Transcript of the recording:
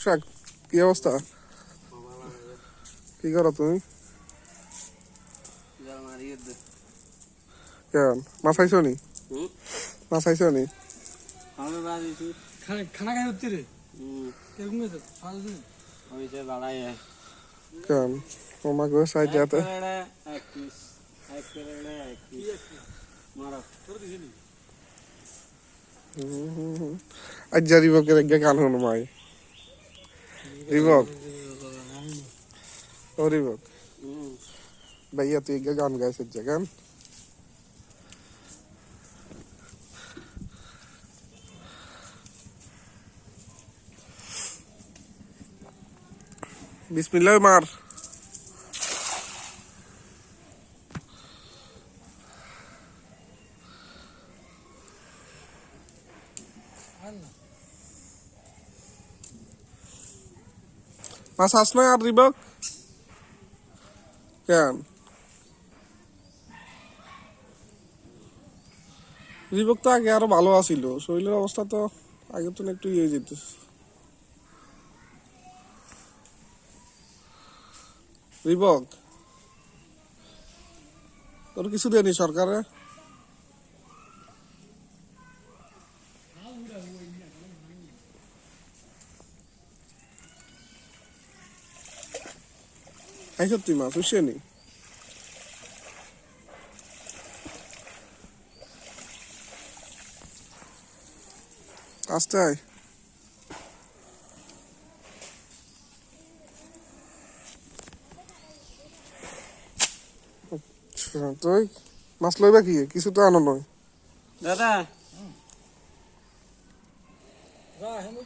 পোশাক কি অবস্থা কি করো তুমি কেন মাছ খাইছো নি মাছ খাইছো নি খানা খাই হচ্ছে রে? কেন তোমাকে সাইড যাতে? আজ যা রিবকের এক গান হনো रिवॉक और रिवॉक भैया तो ये गान गए से जगन बिस्मिल्लाह मार। Allah. মাছ আস না আর কেন রিবক তো আগে আরও ভালো আছিল। শরীরের অবস্থা তো আগে তো একটু ইয়ে যেত। রিবক তোর কিছু দেয়নি সরকারে? এই সত্যি মাছ উঠছেনি আস্তে আয় আচ্ছা, তুই মাছ লইবা কি কিছু তো আনো নয় দাদা হেমে